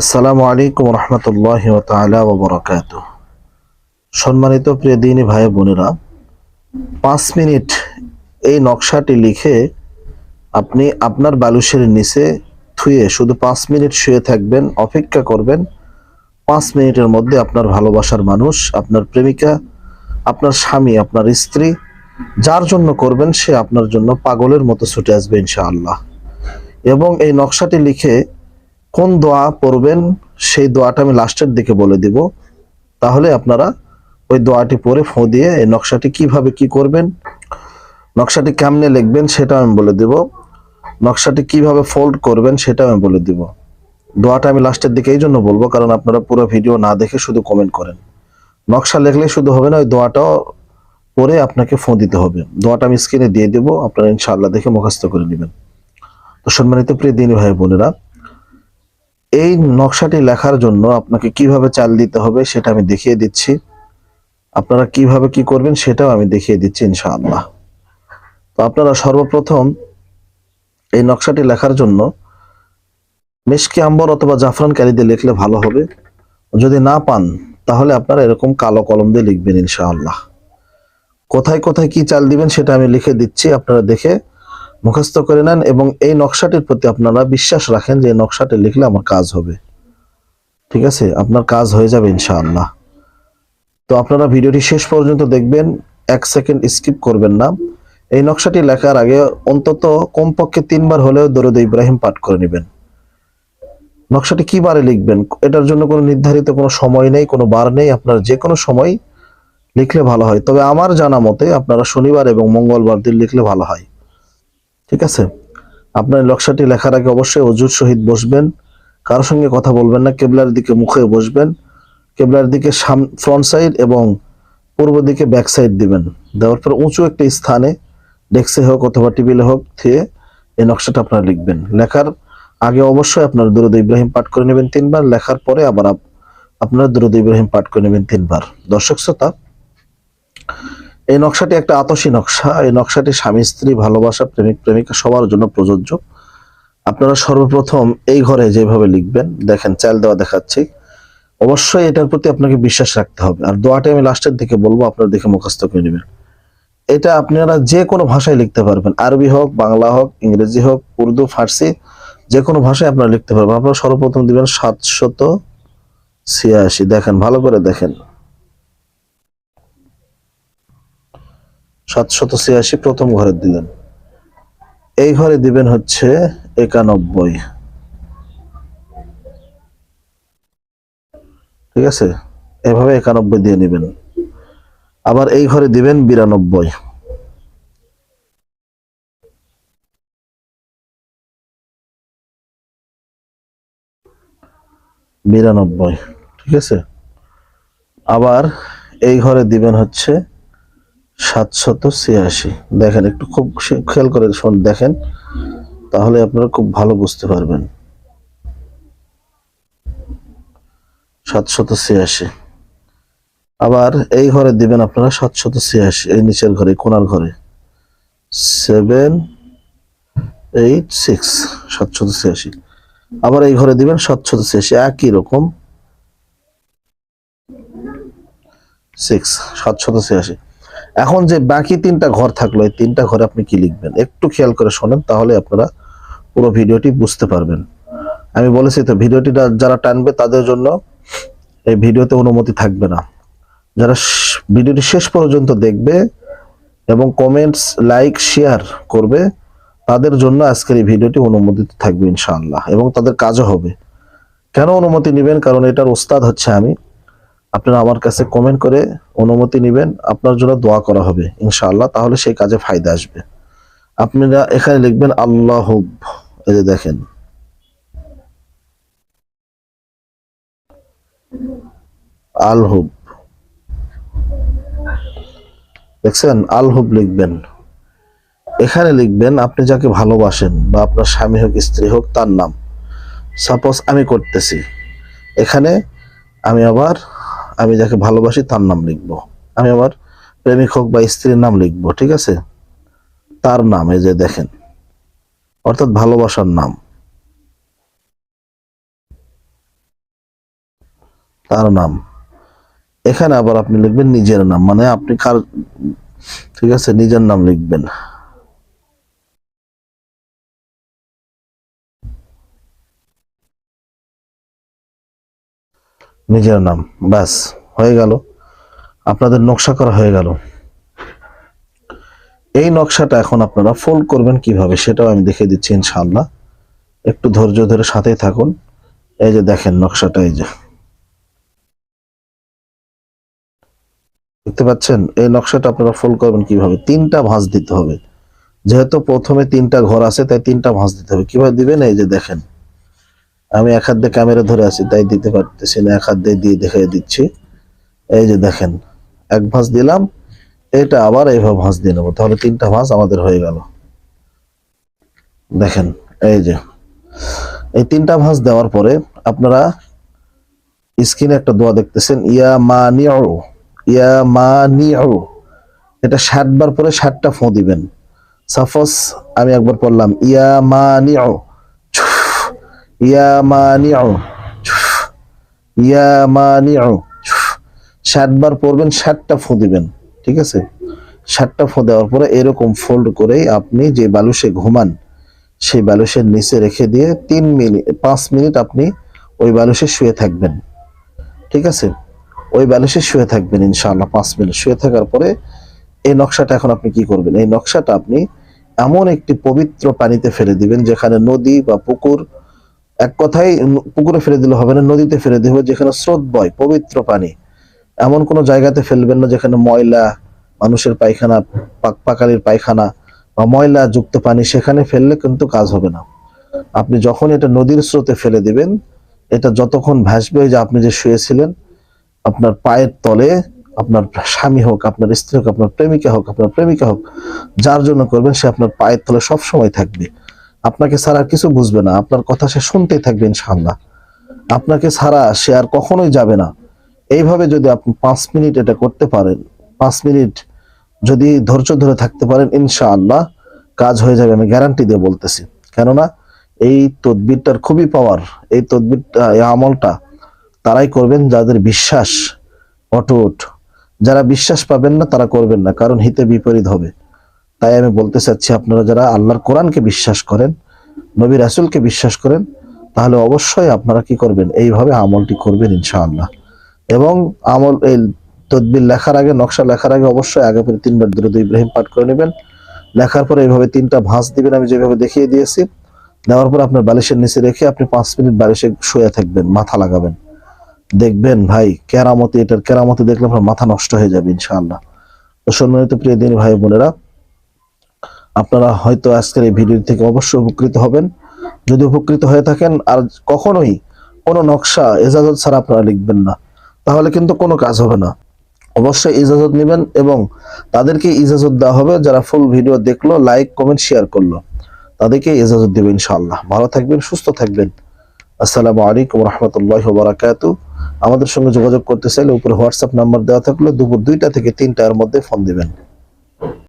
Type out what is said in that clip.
আসসালামু আলাইকুম রহমতুল্লাহ তালা ববরকাত সম্মানিত প্রিয় দিনী ভাই বোনেরা, পাঁচ মিনিট এই নকশাটি লিখে আপনি আপনার বালুশের নিচে থুয়ে শুধু পাঁচ মিনিট শুয়ে থাকবেন, অপেক্ষা করবেন। পাঁচ মিনিটের মধ্যে আপনার ভালোবাসার মানুষ, আপনার প্রেমিকা, আপনার স্বামী, আপনার স্ত্রী, যার জন্য করবেন সে আপনার জন্য পাগলের মতো ছুটে আসবে ইনশাআল্লাহ। এবং এই নকশাটি লিখে কোন দোয়া পড়বেন, সেই দোয়াটা আমি লাস্টের দিকে বলে দিব। তাহলে আপনারা ওই দোয়াটি পরে ফোঁ দিয়ে এই নকশাটি কীভাবে কি করবেন, নকশাটি কেমনে লিখবেন সেটা আমি বলে দিব। নকশাটি কীভাবে ফোল্ড করবেন সেটা আমি বলে দিব। দোয়াটা আমি লাস্টের দিকে এই জন্য বলব, কারণ আপনারা পুরো ভিডিও না দেখে শুধু কমেন্ট করেন। নকশা লিখলে শুধু হবে না, ওই দোয়াটাও পরে আপনাকে ফোন দিতে হবে। দোয়াটা আমি স্ক্রিনে দিয়ে দেবো, আপনারা ইনশাআল্লাহ দেখে মুখস্থ করে নেবেন। তো সম্মানিত প্রিয় দিনী ভাই বোনেরা এই নকশাটি লেখার জন্য আপনাকে কীভাবে চাল দিতে হবে সেটা আমি দেখিয়ে দিচ্ছি। আপনারা কীভাবে কি করবেন সেটাও আমি দেখিয়ে দিচ্ছি ইনশাআল্লাহ। তো আপনারা সর্বপ্রথম এই নকশাটি লেখার জন্য মেশকি আম্বর অথবা জাফরান কালি দিয়ে লিখলে ভালো হবে। যদি না পান, তাহলে আপনারা এরকম কালো কলম দিয়ে লিখবেন ইনশাআল্লাহ। কোথায় কোথায় কি চাল দিবেন সেটা আমি লিখে দিচ্ছি, আপনারা দেখে মুখস্থ করে নেন এবং এই নকশাটির প্রতি আপনারা বিশ্বাস রাখেন যে নকশাটি লিখলে আমার কাজ হবে। ঠিক আছে? আপনার কাজ হয়ে যাবে ইনশাআল্লাহ। তো আপনারা ভিডিওটি শেষ পর্যন্ত দেখবেন, এক সেকেন্ড স্কিপ করবেন না। এই নকশাটি লেখার আগে অন্তত কমপক্ষে তিনবার হলেও দরুদ ইব্রাহিম পাঠ করে নেবেন। নকশাটি কি বারে লিখবেন? এটার জন্য কোনো নির্ধারিত কোনো সময় নেই, কোনো বার নেই। আপনার যে কোনো সময় লিখলে ভালো হয়। তবে আমার জানা মতে আপনারা শনিবার এবং মঙ্গলবার দিন লিখলে ভালো হয়। ঠিক আছে? আপনার নকশাটি লেখার আগে অবশ্যই অজুর সহিত বসবেন। কারোর সঙ্গে কথা বলবেন না, কেবলার দিকে মুখে বসবেন। কেবলার দিকে সাম ফ্রন্ট সাইড এবং পূর্ব দিকে ব্যাক সাইড দিবেন। দেওয়ার পর উঁচু একটি স্থানে ডেস্কে হোক অথবা টেবিলে হোক থিয়ে এই নকশাটা আপনারা লিখবেন। লেখার আগে অবশ্যই আপনার দুরুদ ইব্রাহিম পাঠ করে নেবেন তিনবার। লেখার পরে আবার আপ- আপনার দুরুদ ইব্রাহিম পাঠ করে নেবেন তিনবার। দর্শক শ্রোতা এই নকশাটি একটা আতসী নকশা। এই নকশাটি স্বামী, স্ত্রী, ভালোবাসা, প্রেমিক, প্রেমিকা সবার জন্য প্রযোজ্য। আপনারা সর্বপ্রথম এই ঘরে যেভাবে লিখবেন, দেখেন, চাল দেওয়া দেখাচ্ছি। অবশ্যই এটার প্রতি আপনাকে বিশ্বাস রাখতে হবে। আর দোয়াটি আমি লাস্টের দিকে বলব, আপনারা দেখে মুখস্থ করে নেবেন। এটা আপনারা যে কোনো ভাষায় লিখতে পারবেন। আরবি হোক, বাংলা হোক, ইংরেজি হোক, উর্দু, ফার্সি, যে কোনো ভাষায় আপনারা লিখতে পারবেন। আপনারা সর্বপ্রথম দিবেন সাতশত ছিয়াশি। দেখেন, ভালো করে দেখেন। সাতশত ছিয়াশি প্রথম ঘরে দিলেন। এই ঘরে দিবেন হচ্ছে একানব্বই। ঠিক আছে? এভাবে একানব্বই দিয়ে নেবেন। আবার এই ঘরে দিবেন বিরানব্বই। বিরানব্বই। ঠিক আছে? আবার এই ঘরে দিবেন হচ্ছে সাতশত ছিয়াশি। দেখেন, একটু খুব খেয়াল করে দেখেন, তাহলে আপনারা খুব ভালো বুঝতে পারবেন। সাতশত ছিয়াশি। আবার এই ঘরে দিবেন আপনারা সাতশত ছিয়াশি, এই নিচের ঘরে, কোনার ঘরে। সেভেন এইট সিক্স, সাতশত ছিয়াশি। আবার এই ঘরে দিবেন সাতশত ছিয়াশি, একই রকম। সিক্স, সাতশত ছিয়াশি। এখন যে বাকি তিনটা ঘর থাকল, এই তিনটা ঘরে আপনি কি লিখবেন? একটু খেয়াল করে শোনেন, তাহলে আপনারা পুরো ভিডিওটি বুঝতে পারবেন। আমি বলেছি তো ভিডিওটি যারা টানবে তাদের জন্য এই ভিডিওতে অনুমতি থাকবে না। যারা ভিডিওটি শেষ পর্যন্ত দেখবে এবং কমেন্টস লাইক শেয়ার করবে, তাদের জন্য আজকের এই ভিডিওটি অনুমোদিত থাকবে ইনশাআল্লাহ, এবং তাদের কাজও হবে। কেন অনুমতি নেবেন? কারণ এটার ওস্তাদ হচ্ছে আমি। আপনারা আমার কাছে কমেন্ট করে অনুমতি নেবেন, আপনার জন্য দোয়া করা হবে, ইনশাআল্লাহ, তাহলে সেই কাজে ফায়দা আসবে। আপনারা এখানে লিখবেন, আল্লাহ এই যে দেখেন। আলহুব। দেখছেন? আলহুব লিখবেন। এখানে লিখবেন, আপনি যাকে ভালোবাসেন বা আপনার স্বামী হোক, স্ত্রী হোক, তার নাম। সাপোজ আমি করতেছি। এখানে আমি আবার আমি যাকে ভালোবাসি তার নাম লিখব। আমি আবার প্রেমিক হোক বা স্ত্রীর নাম লিখব, ঠিক আছে? তার নাম, এই যে দেখেন। অর্থাৎ ভালোবাসার নাম। তার নাম। এখানে আবার আপনি লিখবেন নিজের নাম মানে আপনি কার, ঠিক আছে? নিজের নাম লিখবেন। নিজের নাম, ব্যাস, হয়ে গেল। আপনাদের নকশা করা হয়ে গেল। এই নকশাটা এখন আপনারা ফোল্ড করবেন কীভাবে সেটাও আমি দেখিয়ে দিচ্ছি ইনশাআল্লাহ। একটু ধৈর্য ধরে সাথেই থাকুন। এই যে দেখেন নকশাটা, এই যে। দেখতে পাচ্ছেন? এই নকশাটা আপনারা ফোল্ড করবেন কীভাবে? তিনটা ভাঁজ দিতে হবে। যেহেতু প্রথমে তিনটা ঘর আছে, তাই তিনটা ভাঁজ দিতে হবে। কীভাবে দিবেন? এই যে দেখেন। আমি এক হাত দিয়ে ক্যামেরা ধরে আছি, তাই দিতে পারতেছি না, এক হাত দিয়ে দিয়ে দেখে দিচ্ছি। এই যে দেখেন, এক ভাঁজ দিলাম, এটা আবার এইভাবে ভাঁজ দিয়ে নেব, তাহলে তিনটা ভাঁজ আমাদের হয়ে গেল। দেখেন, এই যে, এই তিনটা ভাঁজ দেওয়ার পরে আপনারা স্ক্রিনে একটা দোয়া দেখতেছেন, ইয়া মা নিউ ইয়া মা নিউ এটা ষাট বার পরে ষাটটা ফোঁ দিবেন। সাপোজ আমি একবার পড়লাম, ইয়া মা নিউ ইয়া মা নিউ ইয়া মা নিউ ষাট বার পড়বেন ষাটটা ফোঁ দিবেন, ঠিক আছে? ষাটটা ফোঁ দেওয়ার পরে এরকম ফোল্ড করে আপনি যে বালুসে ঘুমান, সেই বালুসের নিচে রেখে দিয়ে তিন মিনিট পাঁচ মিনিট আপনি ওই বালুসে শুয়ে থাকবেন, ঠিক আছে? ওই বালুসে শুয়ে থাকবেন ইনশাআল্লাহ পাঁচ মিনিট। শুয়ে থাকার পরে এই নকশাটা এখন আপনি কি করবেন? এই নকশাটা আপনি এমন একটি পবিত্র পানিতে ফেলে দিবেন, যেখানে নদী বা পুকুর এক কথায় পুকুরে ফেলে দিলে হবে না, নদীতে ফেলে দিবে যেখানে স্রোত বয়, পবিত্র পানি। এমন কোনো জায়গাতে ফেলবেন না যেখানে ময়লা, মানুষের পায়খানা, পাক পাকালির পায়খানা বা ময়লা যুক্ত পানি, সেখানে ফেললে কিন্তু কাজ হবে না। আপনি যখন এটা নদীর স্রোতে ফেলে দিবেন, এটা যতক্ষণ ভাসবে যে আপনি যে শুয়েছিলেন, আপনার পায়ের তলে আপনার স্বামী হোক, আপনার স্ত্রী হোক, আপনার প্রেমিকা হোক, আপনার প্রেমিকা হোক, যার জন্য করবেন সে আপনার পায়ের তলে সব সময় থাকবে। আপনাকে ছাড়া কিছু বুঝবে না। আপনার কথা সে শুনতেই থাকবে ইনশাআল্লাহ। আপনাকে ছাড়া সে আর কখনোই যাবে না। এইভাবে যদি আপনি পাঁচ মিনিট এটা করতে পারেন, পাঁচ মিনিট যদি ধৈর্য ধরে থাকতে পারেন, ইনশাআল্লাহ কাজ হয়ে যাবে, আমি গ্যারান্টি দিয়ে বলতেছি। কেননা এই তদবিরটার খুবই পাওয়ার এই তদবিরটা এই আমলটা তারাই করবেন যাদের বিশ্বাস অটুট। যারা বিশ্বাস পাবেন না, তারা করবেন না, কারণ হিতে বিপরীত হবে। তাই আমি বলতে চাচ্ছি আপনারা যারা আল্লাহর কোরআনকে বিশ্বাস করেন, নবী রাসুলকে বিশ্বাস করেন, তাহলে অবশ্যই আপনারা কি করবেন? এইভাবে আমলটি করবেন ইনশাআল্লাহ। এবং আমল, এই তদবির লেখার আগে, নকশা লেখার আগে অবশ্যই আগে পরে তিনবার দরুদ ইব্রাহিম পাঠ করে নেবেন। লেখার পরে এইভাবে তিনটা ভাঁজ দিবেন, আমি যেভাবে দেখিয়ে দিয়েছি। দেওয়ার পর আপনার বালিশের নিচে রেখে আপনি পাঁচ মিনিট বালিশে শুয়ে থাকবেন, মাথা লাগাবেন। দেখবেন ভাই, কেরামতি, এটার কেরামতি দেখলে আপনার মাথা নষ্ট হয়ে যাবে ইনশাআল্লাহ। তো সম্মানিত প্রিয় দিন ভাই বোনেরা আপনারা হয়তো আজকের এই ভিডিও থেকে অবশ্যই উপকৃত হবেন। যদি উপকৃত হয়ে থাকেন, আর কখনোই কোনো নকশা, এজাজত ছাড়া আপনারা লিখবেন না। তাহলে কিন্তু কোনো কাজ হবে না। অবশ্যই ইজাজত নেবেন এবং তাদেরকে ইজাজত দেওয়া হবে। যারা ফুল ভিডিও দেখল, লাইক, কমেন্ট, শেয়ার করল, তাদেরকে ইজাজত দেবে ইনশাআল্লাহ। ভালো থাকবেন, সুস্থ থাকবেন। আসসালামু আলাইকুম রহমতুল্লাহ বারাকাতু আমাদের সঙ্গে যোগাযোগ করতে চাইলে উপরে হোয়াটসঅ্যাপ নাম্বার দেওয়া থাকলে। দুপুর দুইটা থেকে তিনটার মধ্যে ফোন দিবেন।